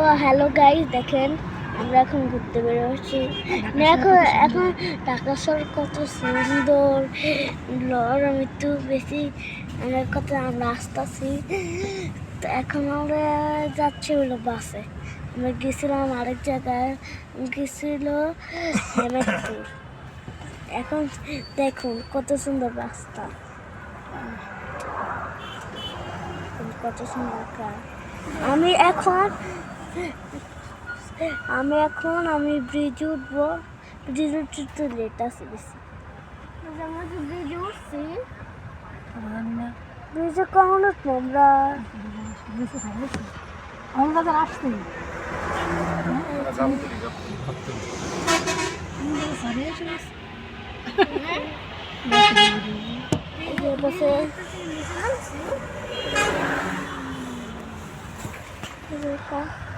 ও hello guys দেখেন আমরা এখন ঘুরতে বেরোচ্ছি। এখন এখন ঢাকা শহর কত সুন্দর। লর মৃত্যু বেশি আমার কত আমরা আসতেছি। তো এখন আমরা যাচ্ছি হলো বাসে। আমরা গেছিলাম আরেক জায়গায়। গেছিল হেমেদপুর এখন দেখুন কত সুন্দর রাস্তা। কত সুন্দর কার আমি এখন আমি এখন আমি ব্রিজে উঠবো। ব্রিজে উঠতে লেট আছে বেশি। আমরা ব্রিজে উঠছি। ব্রিজে কখন উঠবো আমরা? আমরা তো আসছি কা-